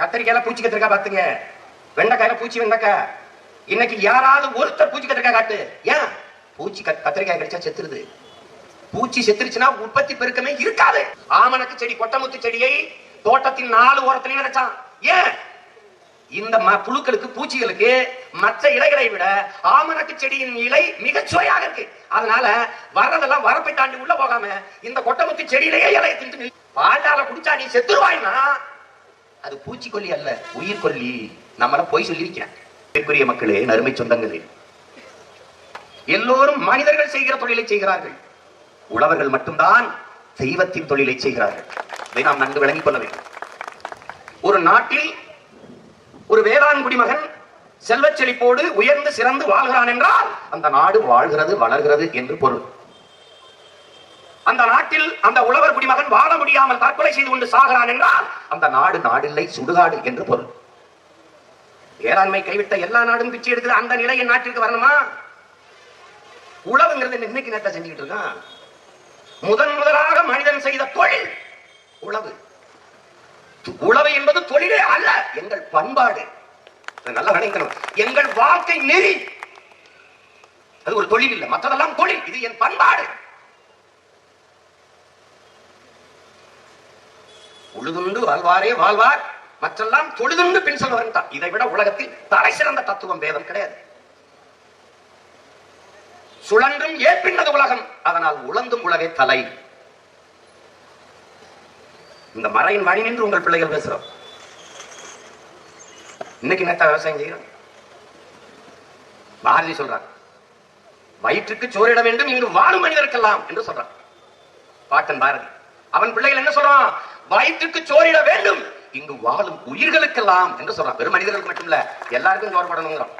கத்திரிக்காயில பூச்சி கத்திரிக்காய் பாத்துங்க வெண்டைக்காயில பூச்சி வெண்டைக்காய் இன்னைக்கு யாராவது ஒருத்தர் பூச்சி கத்திரிக்காய் காட்டு. ஏன்? பூச்சி கத்- கத்திரிக்காய் கிடைச்சா செத்துருது. பூச்சி செத்துருச்சுன்னா உற்பத்தி பெருக்கமே இருக்காது. ஆமணக்கு செடி கொட்டமுத்து செடியை தோட்டத்தின் நாலு ஓரத்திலையும் நினைச்சான் ஏன்? இந்த ம- புழுக்களுக்கு பூச்சிகளுக்கு மற்ற இலைகளை விட ஆமணக்கு செடியின் இலை மிகச் சுவையாக இருக்கு. அதனால வர்றதெல்லாம் வரப்பை தாண்டி உள்ள போகாம இந்த கொட்டமுத்து செடியிலேயே இலையை தின்று பாட்டால குடிச்சா நீ செத்துருவாய்னா அது பூச்சிக்கொல்லி அல்ல உயிர் கொல்லி நம்மள போய் சொல்லியிருக்கேன் மக்களே அருமை சொந்தங்களே. எல்லோரும் மனிதர்கள் செய்கிற தொழிலை செய்கிறார்கள். உழவர்கள் மட்டும்தான் தெய்வத்தின் தொழிலை செய்கிறார்கள். இதை நாம் நன்கு விளங்கிக் கொள்ள வேண்டும். ஒரு நாட்டில் ஒரு வேளாண் குடிமகன் செல்வச் செழிப்போடு உயர்ந்து சிறந்து வாழ்கிறான் என்றால் அந்த நாடு வாழ்கிறது வளர்கிறது என்று பொருள். அந்த நாட்டில் அந்த உழவர் குடிமகன் வாழ முடியாமல் தற்கொலை செய்து கொண்டு சாகிறான் என்றால் அந்த நாடு நாடில்லை சுடுகாடு என்று பொருள். வேளாண்மை கைவிட்ட எல்லா நாடும் பிச்சை எடுக்குது அந்த நிலை என் நாட்டிற்கு வரணுமா? உழவுங்கிறது இன்னைக்கு நேரத்தை செஞ்சுக்கிட்டு இருக்கான்? முதன் முதலாக மனிதன் செய்த தொழில் உழவு. உழவு என்பது தொழிலே அல்ல எங்கள் பண்பாடு. நல்லா நினைக்கணும் எங்கள் வாழ்க்கை நெறி. அது ஒரு தொழில் இல்லை மற்றதெல்லாம் தொழில். இது என் பண்பாடு. உழுதுண்டு வாழ்வாரே வாழ்வார். மற்றெல்லாம் தொழுதுண்டு பின் செல்வார் தான். இதை விட உலகத்தில் தலை சிறந்த தத்துவம் வேதம் கிடையாது. சுழன்றும் ஏற்பின்னது உலகம். அதனால் உழந்தும் உலகை தலை. இந்த மறையின் வழி நின்று உங்கள் பிள்ளைகள் பேசுறோம் இன்னைக்கு நேத்தா விவசாயம் செய்கிறோம். பாரதி சொல்றான் வயிற்றுக்கு சோறிட வேண்டும் இங்கு வாழும் மனிதருக்கெல்லாம் என்று சொல்றான் பாட்டன் பாரதி. அவன் பிள்ளைகள் என்ன சொல்றான்? வயிற்றுக்கு சோறிட வேண்டும். இங்கு வாழும் உயிர்களுக்கெல்லாம் என்று சொல்றான். வெறும் மனிதர்களுக்கு மட்டும் இல்ல எல்லாருக்கும் சோறு போடணுங்கிறான்